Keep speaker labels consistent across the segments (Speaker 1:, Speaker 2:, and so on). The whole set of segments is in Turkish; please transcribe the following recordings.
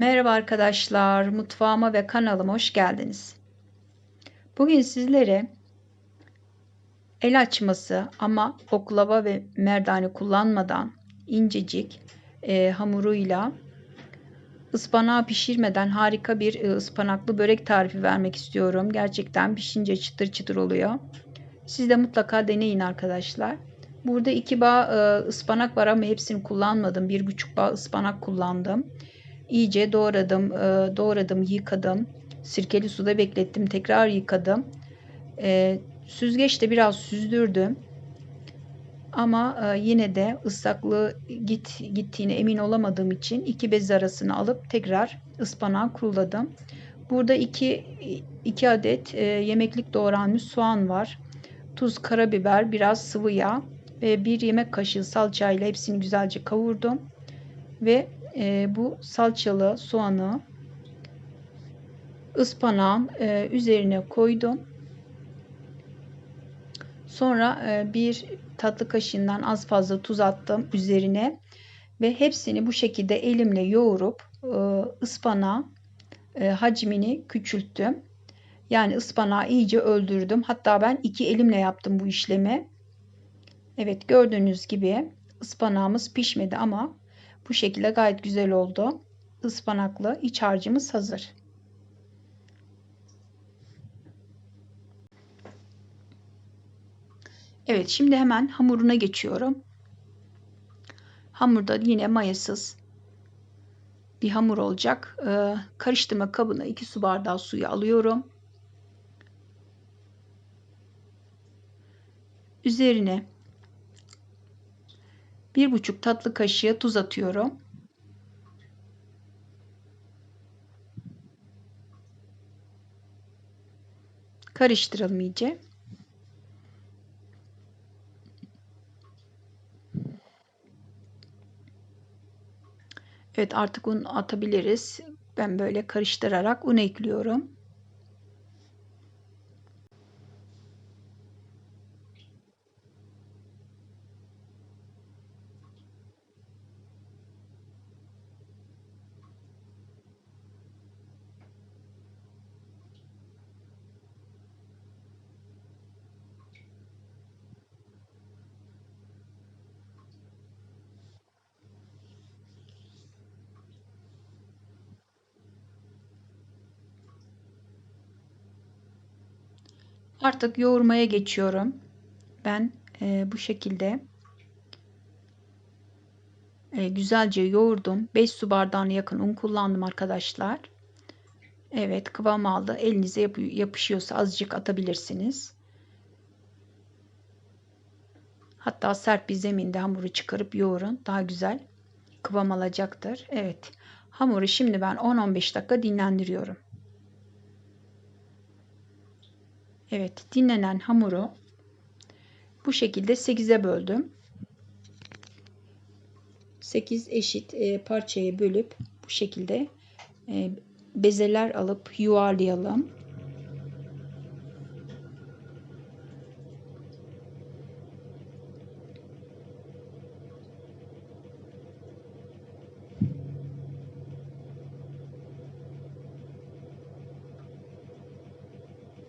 Speaker 1: Merhaba arkadaşlar, mutfağıma ve kanalıma hoş geldiniz. Bugün sizlere el açması ama oklava ve merdane kullanmadan incecik e, hamuruyla ıspanağı pişirmeden harika bir e, ıspanaklı börek tarifi vermek istiyorum. Gerçekten pişince çıtır çıtır oluyor. Siz de mutlaka deneyin arkadaşlar. Burada iki bağ e, ıspanak var ama hepsini kullanmadım. Bir buçuk bağ ıspanak kullandım. İyice doğradım, e, doğradım, yıkadım. Sirkeli suda beklettim, tekrar yıkadım. E, süzgeçte biraz süzdürdüm. Ama e, yine de ıslaklığı git gittiğine emin olamadığım için iki bez arasını alıp tekrar ıspanağı kuruladım. Burada iki, iki adet yemeklik doğranmış soğan var. Tuz, karabiber, biraz sıvı yağ ve bir yemek kaşığı salçayla hepsini güzelce kavurdum. Ve e, bu salçalı soğanı ıspanağın e, üzerine koydum. Sonra e, bir tatlı kaşığından az fazla tuz attım üzerine ve hepsini bu şekilde elimle yoğurup e, ıspanağı e, hacmini küçülttüm. Yani ıspanağı iyice öldürdüm. Hatta ben iki elimle yaptım bu işlemi. Evet gördüğünüz gibi ıspanağımız pişmedi ama bu şekilde gayet güzel oldu. Ispanaklı iç harcımız hazır. Evet şimdi hemen hamuruna geçiyorum. Hamurda yine mayasız bir hamur olacak. Ee, karıştırma kabına 2 su bardağı suyu alıyorum. Üzerine bir buçuk tatlı kaşığı tuz atıyorum. Karıştıralım iyice. Evet artık un atabiliriz. Ben böyle karıştırarak un ekliyorum. Artık yoğurmaya geçiyorum. Ben e, bu şekilde e, güzelce yoğurdum. 5 su bardağına yakın un kullandım arkadaşlar. Evet kıvam aldı. Elinize yap yapışıyorsa azıcık atabilirsiniz. Hatta sert bir zeminde hamuru çıkarıp yoğurun. Daha güzel kıvam alacaktır. Evet hamuru şimdi ben 10-15 dakika dinlendiriyorum. Evet dinlenen hamuru bu şekilde 8'e böldüm. 8 eşit e, parçaya bölüp bu şekilde e, bezeler alıp yuvarlayalım.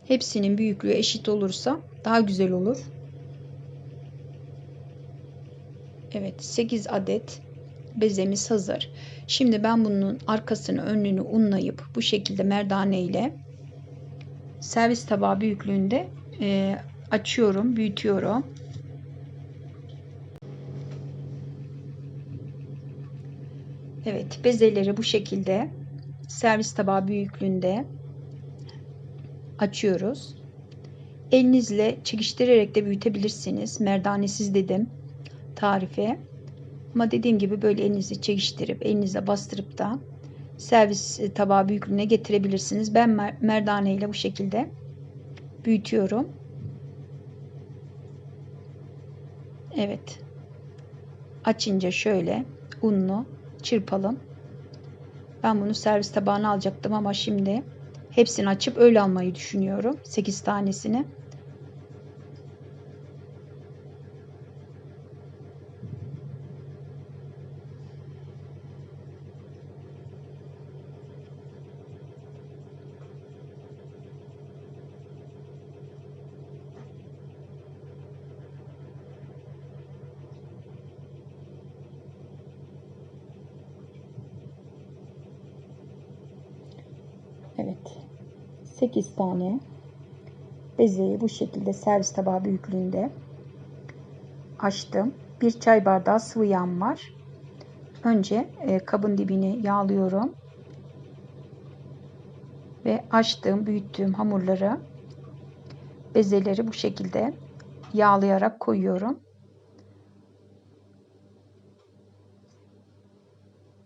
Speaker 1: Hepsinin büyüklüğü eşit olursa daha güzel olur. Evet 8 adet bezemiz hazır. Şimdi ben bunun arkasını önünü unlayıp bu şekilde merdane ile servis tabağı büyüklüğünde e, açıyorum, büyütüyorum. Evet bezeleri bu şekilde servis tabağı büyüklüğünde açıyoruz. Elinizle çekiştirerek de büyütebilirsiniz. Merdanesiz dedim tarife. Ama dediğim gibi böyle elinizi çekiştirip elinize bastırıp da servis tabağı büyüklüğüne getirebilirsiniz. Ben merdane ile bu şekilde büyütüyorum. Evet. Açınca şöyle unlu çırpalım. Ben bunu servis tabağına alacaktım ama şimdi Hepsini açıp öyle almayı düşünüyorum. 8 tanesini. Evet. 8 tane bezeyi bu şekilde servis tabağı büyüklüğünde açtım. Bir çay bardağı sıvı yağım var. Önce e, kabın dibini yağlıyorum. Ve açtığım, büyüttüğüm hamurları bezeleri bu şekilde yağlayarak koyuyorum.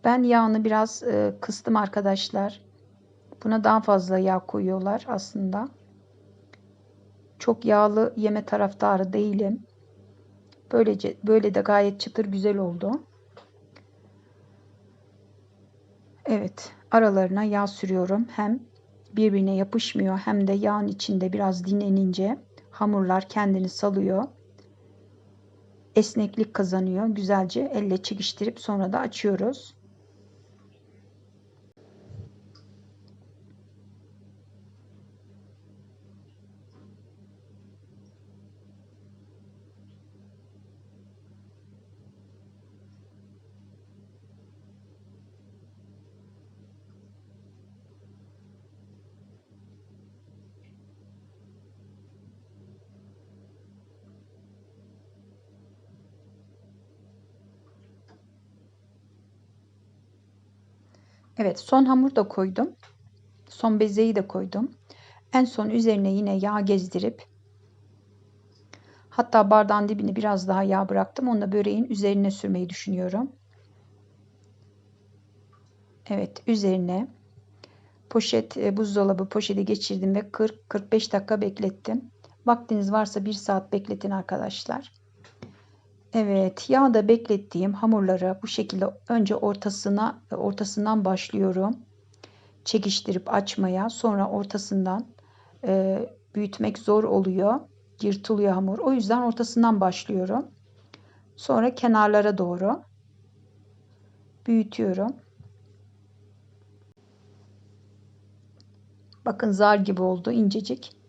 Speaker 1: Ben yağını biraz e, kıstım arkadaşlar. Buna daha fazla yağ koyuyorlar aslında. Çok yağlı yeme taraftarı değilim. Böylece böyle de gayet çıtır güzel oldu. Evet, aralarına yağ sürüyorum. Hem birbirine yapışmıyor hem de yağın içinde biraz dinlenince hamurlar kendini salıyor. Esneklik kazanıyor. Güzelce elle çekiştirip sonra da açıyoruz. Evet son hamur da koydum. Son bezeyi de koydum. En son üzerine yine yağ gezdirip hatta bardağın dibine biraz daha yağ bıraktım. Onu da böreğin üzerine sürmeyi düşünüyorum. Evet üzerine poşet e, buzdolabı poşeti geçirdim ve 40-45 dakika beklettim. Vaktiniz varsa 1 saat bekletin arkadaşlar. Evet, yağda beklettiğim hamurları bu şekilde önce ortasına ortasından başlıyorum. Çekiştirip açmaya, sonra ortasından e, büyütmek zor oluyor. Yırtılıyor hamur. O yüzden ortasından başlıyorum. Sonra kenarlara doğru büyütüyorum. Bakın zar gibi oldu incecik.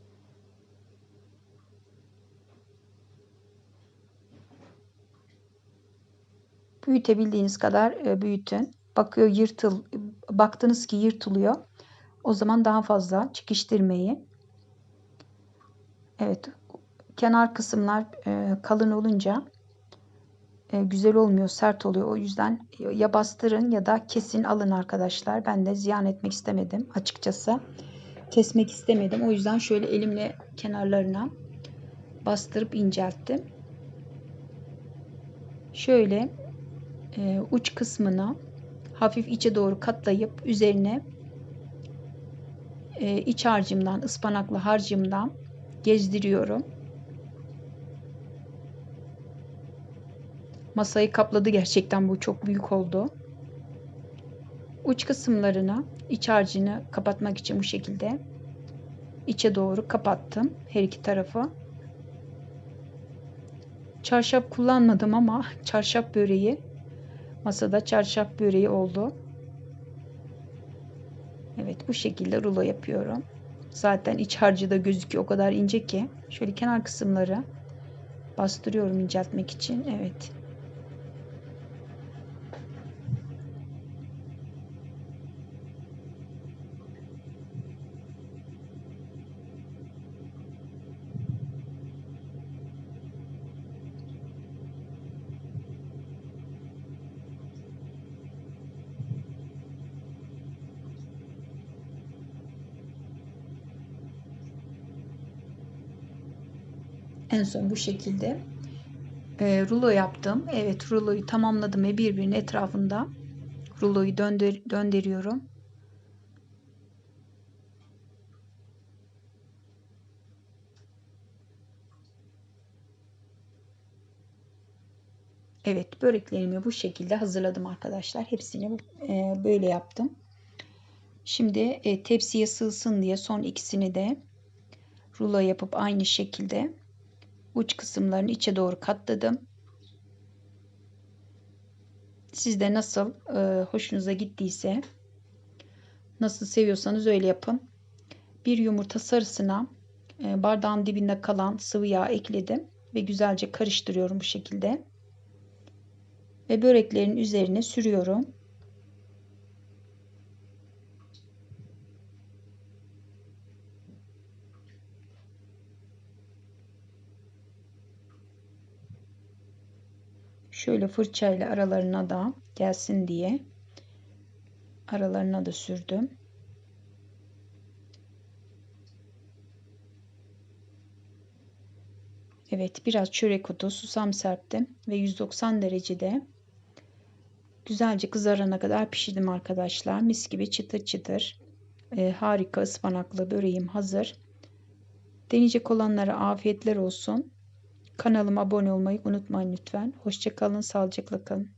Speaker 1: Büyütebildiğiniz kadar e, büyütün. Bakıyor yırtıl, baktınız ki yırtılıyor. O zaman daha fazla çekiştirmeyi. Evet, kenar kısımlar e, kalın olunca e, güzel olmuyor, sert oluyor. O yüzden ya bastırın ya da kesin alın arkadaşlar. Ben de ziyan etmek istemedim açıkçası. Kesmek istemedim. O yüzden şöyle elimle kenarlarına bastırıp incelttim. Şöyle e, uç kısmına hafif içe doğru katlayıp üzerine e, iç harcımdan ıspanaklı harcımdan gezdiriyorum. Masayı kapladı gerçekten bu çok büyük oldu. Uç kısımlarına iç harcını kapatmak için bu şekilde içe doğru kapattım her iki tarafı. Çarşaf kullanmadım ama çarşaf böreği Masada çarşaf böreği oldu. Evet bu şekilde rulo yapıyorum. Zaten iç harcı da gözüküyor o kadar ince ki. Şöyle kenar kısımları bastırıyorum inceltmek için. Evet. En son bu şekilde e, rulo yaptım. Evet ruloyu tamamladım ve birbirinin etrafında ruloyu döndür döndürüyorum. Evet böreklerimi bu şekilde hazırladım arkadaşlar. Hepsini e, böyle yaptım. Şimdi e, tepsiye sığsın diye son ikisini de rulo yapıp aynı şekilde uç kısımlarını içe doğru katladım. Sizde nasıl e, hoşunuza gittiyse nasıl seviyorsanız öyle yapın. Bir yumurta sarısına e, bardağın dibinde kalan sıvı yağ ekledim ve güzelce karıştırıyorum bu şekilde. Ve böreklerin üzerine sürüyorum. Şöyle fırçayla aralarına da gelsin diye aralarına da sürdüm. Evet biraz çörek otu susam serptim ve 190 derecede güzelce kızarana kadar pişirdim arkadaşlar. Mis gibi çıtır çıtır e, harika ıspanaklı böreğim hazır. Deneyecek olanlara afiyetler olsun. Kanalıma abone olmayı unutmayın lütfen. Hoşçakalın, sağlıcakla kalın.